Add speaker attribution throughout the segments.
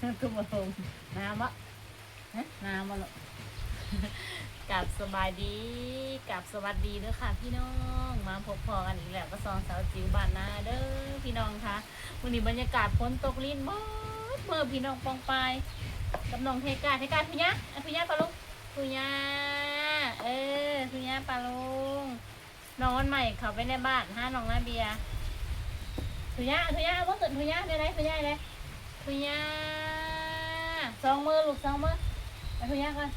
Speaker 1: ทุ่มลงน้ำวะฮะน้ำวะหรอกับสบายดีกับสวัสดีเด้อค่ะพี่น้องมาพบพอกันอีกแล้วก็ซองสาวจิ๋วบ้านนาเด้อพี่น้องคะวันนี้บรรยากาศฝนตกลิ้นมดเมื่อพี่น้องปองไปกับน้องเทกาเทกาทุยะอะทุยะปลาลุงทุยะเออทุยะปลาลุงน้องวันใหม่เขาไปในบ้านห้าน้องนาเบียร์ทุยะทุยะว่าเกิดทุยะได้ไรทุยะได้ไรทุยะ สองมือลูกสองมือไปทุยะก่อน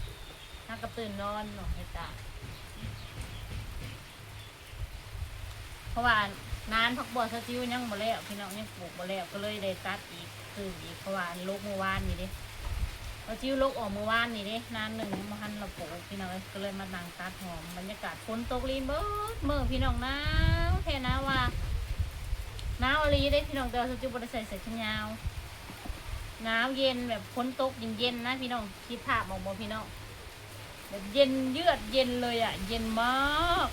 Speaker 1: นักกระตื่นนอนหนองให้ตาเพราะว่านานพักบัวสจิวยังบ่แล้วพี่น้องยังปลูกบ่แล้วก็เลยได้ตัดอีกคืออีกเพราะว่าอันลูกเมื่อวานนี่เดิสจิวลูกออกเมื่อวานนี่เดินานหนึ่งยังบ่ทันเราปลูกพี่น้องเอ้ยก็เลยมานั่งตัดหอมบรรยากาศฝนตกลีนเบิดเมื่อพี่น้องนาวแท้นะว่าหนาวอะไรได้พี่น้องแต่ว่าสจิวบ่ได้ใส่เสื้อแขนยาว หนาวเย็นแบบฝนตกเย็นๆนะพี่น้องคิดภาพออกบ่พี่น้องแบบเย็นเยือกเย็นเลยอะ เย็นมาก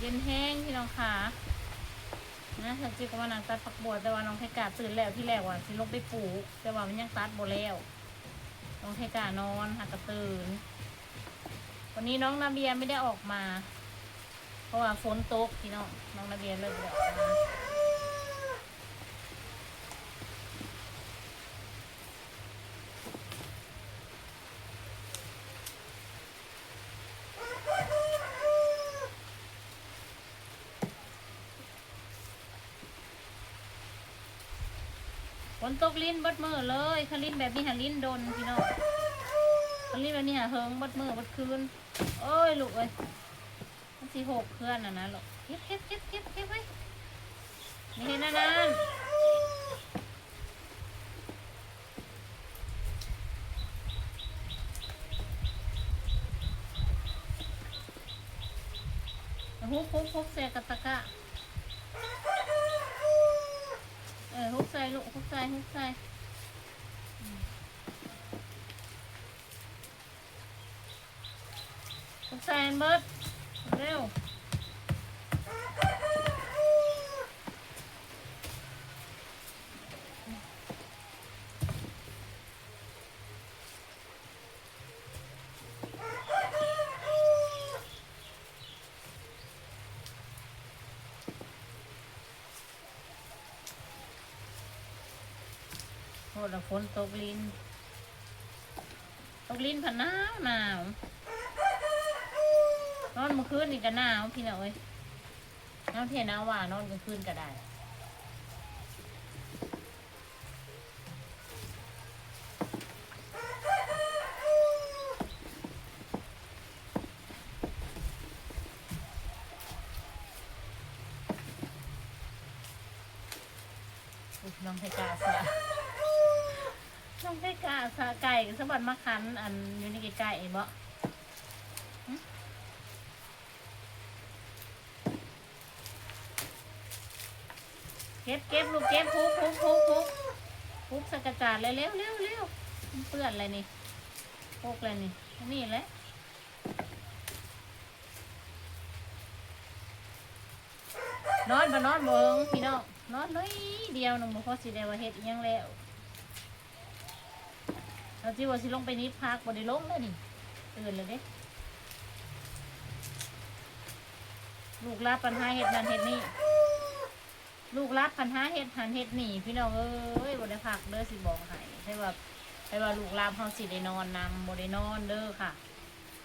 Speaker 1: เย็นแห้งพี่น้องขานะสักจีก็มานั่งตัดผักบัวแต่ว่าน้องไทกาตื่นแล้วที่แรกว่าสิลงไปปลูก แต่ว่ามันยังตัดบ่แล้วน้องไทกานอนหักกระตื่นวันนี้น้องนาเบียไม่ได้ออกมา เพราะว่าฝนตกพี่น้องน้องนาเบียเลิกแล้ว ฝนตกลิ้นบดมือเลยคลิ้นแบบนี้หาลิ้นโดนพี่น้องคลิ้นแบบนี้หาเฮิงบดมือบดคืนโอ้ยลูกเอ้ยมันสีหกเพื่อนอะนะลูกเก็บเก็บเก็บเก็บเก็บไว้ไม่เห็นนะนั่นฮุบฮุบฮุบใส่กระตะกะเออฮุบใส่ลูกฮุบใส่ฮุบใส่ฮุบใส่เบิร์ดเร็ว โหดฝนตกลิ้น ตกลิ้นผ่นหนาวหนาวนอนเมื่อคืนนี่ก็หนาวพี่น้องเอ้ยน้ำเทหนาวว่านอนกลางคืนก็ได้ ก่สะบัดมะคันอันอยู่ในไก่ๆบ่หึเก็บเก็บลูกเก็บพุกพุกพุกพุกพุกสกจาดเลยเร็วเร็วเร็วเปื้อนอะไรนี่พุกอะไรนี่นี่แหละนอนมานอนเบิงพี่น้องนอนน้อยเดียวหนึ่งบ่พอสิได้ว่าเฮ็ดอิยังแล้ว เราจิว่าสิลงไปนิดพักบ่ได้ลงเลยนี่ตื่นเลยเด้ลูกรับปัญหาเฮ็ดนั่นเฮ็ดนี่ลูกรับปัญหาเฮ็ดหันเฮ็ดหนีพี่น้องเอ้ยบ่ได้พักเด้อสิบอกให้ให้ว่าให้ว่าลูกรับเฮาสิได้นอนนำบ่ได้นอนเด้อค่ะ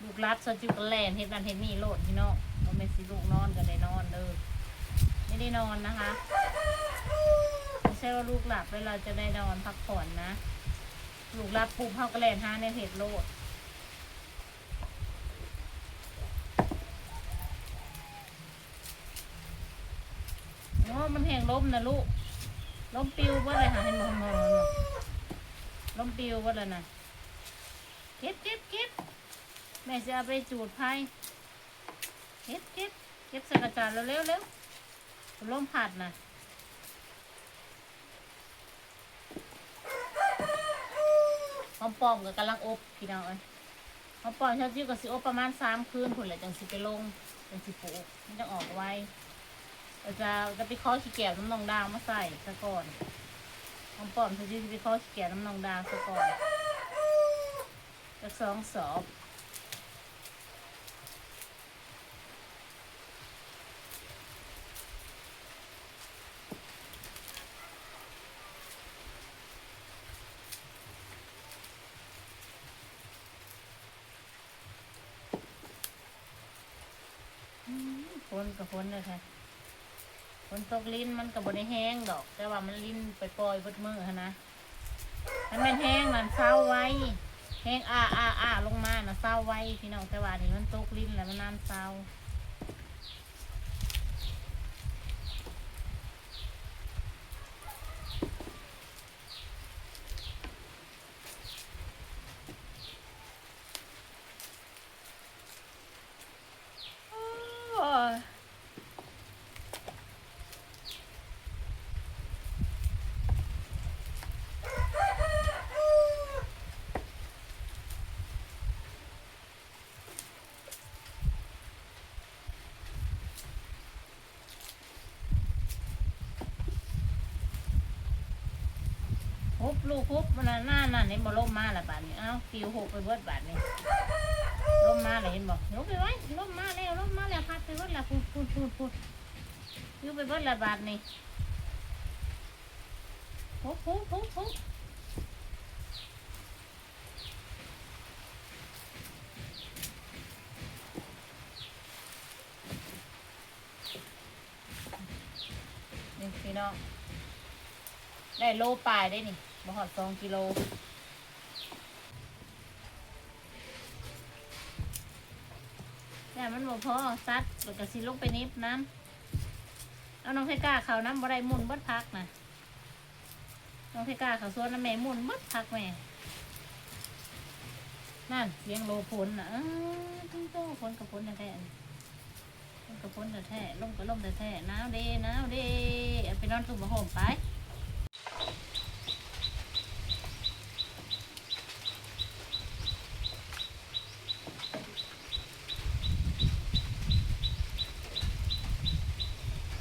Speaker 1: ลูกรับซะจิวกแลนเฮ็ดนั่นเฮ็ดนี่โลดพี่น้องบ่แม่นสิลูกนอนก็ได้นอนเด้อไม่ได้นอนนะคะไม่ใช่ว่าลูกหลับเวลาจะได้นอนพักผ่อนนะ ลูกหลับปุ๊บเขาก็แล่นหาในเพจโลดโอ้มันแห้งล้มนะลูกล้มปิวว่าอะไรหาเห็นมองมองล้มปิวว่าอะไรนะเก็บเก็บเก็บแม่จะเอาไปจูดไพ่เก็บเก็บเก็บใส่กระจาดเร็วเร็วเร็วร่มผัดนะ อมปอมกับกำลังอบพี่น้องเอ้ยหอมปอมเช้าจิ้วกับสิอบประมาณสามคืนผลแหละจังสิไปลงจังสิปลูกมันจะออกไวเราจะจะไปเคอขี้แก่น้ำนองดาวมาใส่ซะก่อนหอมปอมเขาจี้จะไปขอขี้แก่น้ำนองดาวซะก่อนจะสองสอบ กับฝนเลยค่ะฝนตกลิ้นมันกับบนแห้งดอก แต่ว่ามันลิ้นไปปล่อยบดมือนะถ้ามันแห้งมันเศร้าไว้แห้งอ้าอ้าอ้าลงมาน่ะเศร้าไว้พี่น้องแต่ว่านี่มันตกลิ้นแล้วมันน้ำเศร้า ลูกฮุบมันน่ะหน้านั่นนี่บ่ล่มมาละบาดนี้เอ้าฟิวหกไปเบิดบาดนี้ล่มมาเลยเห็นบ่ยกไปไว้ล่มมาแล้วล่มมาแล้วพัดไปเบิดละพูดพูดพูดพูดฟิวไปเบิดละบาดนี้ฮุบฮุบฮุบฮุบนี่พี่น้องได้โลปลายได้นี่ บ่หอดสองกิโลแต่มันบ่พอซัดแล้วก็สิลงไปนิบน้ำเอาน้องไทก้าเขาน้ำบ่ได้มุนบดพักนะน้องไทก้าเขาสวนน้ำแม่มุนบดพักแม่นั่นเสียงโลพลนะเออทั้งโตพลกับพลแท้ๆพลกับพลแท้ๆลมกับลมแท้ๆหนาวเด้หนาวเด้ไปนอนตุ่มห่มไป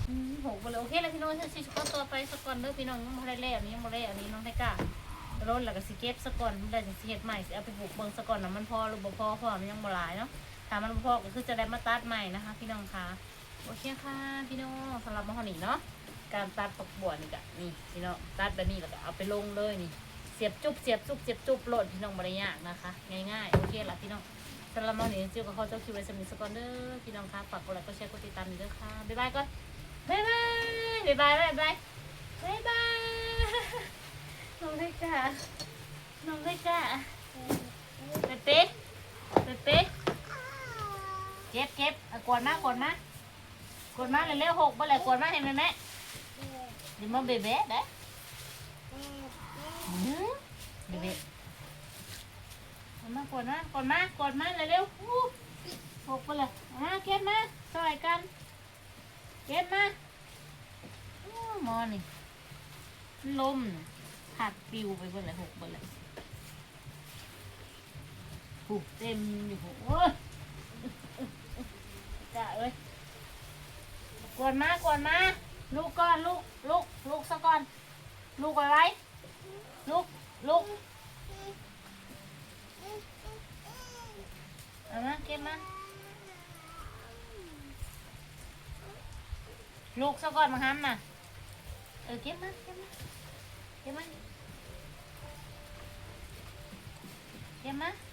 Speaker 1: อืมหกไป เลยโอเคแล้วพี่น้องฉันสิขอตัวไปสก่อนเด้อพี่น้องยังบ่ได้แล้วอันนี้ยังบ่ได้อันนี้น้องได้กล้าโรนแล้วก็สิเก็บสก่อนได้จังสิเฮ็ดใหม่สิเอาไปปลูกเบิ่งสก่อนน่ะมันพอหรือบ่พอเพราะว่ามันยังบ่หลายเนาะถ้ามันบ่พอก็คือจะได้มาตัดใหม่นะคะ พี่น้องคะโอเคค่ะพี่น้องสำหรับมาฮอนี่เนาะการตัดปักบัวนี่ก็นี่พี่น้องตัดแบบนี้แล้วก็เอาไปลงเลยนี่เสียบจุบเสียบจุบเสียบจุบโหลดพี่น้องบ่ได้ยากนะคะ ง่ายๆโอเคละพี่น้องสำหรับมาฮอนี่จิ๋วก็ขอเจ้าคิวไว้สำหรับสักก่อนเด้อพี่น้องคะฝากกดไลค์กดแชร์กดติดตามด้วยเด้อค่ะบ๊ายบายก่อนบายบาย บายบายบายบายบายน้องได้กะน้องได้กะเป๊ะเป๊ะเป๊ะเป๊เก็บเก็บเอากดมากดมากดมาเร็วหกบ่เลยกดมากเห็นไหมแม่เดี๋ยวมาเบเบ้ได้เบเบ้กดมากดมากดมากดมาเร็วหูหกไปเลยเอามาเก็บมาซอยกันเก็บมา มอนี่ลมน่ะผัดปิวไปเบนเลยหกเบนเลยผูกเต็มอยู่โอ้ยจ้าเอ้ยกวนมากวนมาลูกก่อนลูกลูกลูกซะก่อน ลูกไวไวลูกลูกเอามาเก็บมาลูกซะก่อนมาห้ามน่ะ เออเก็บมาเ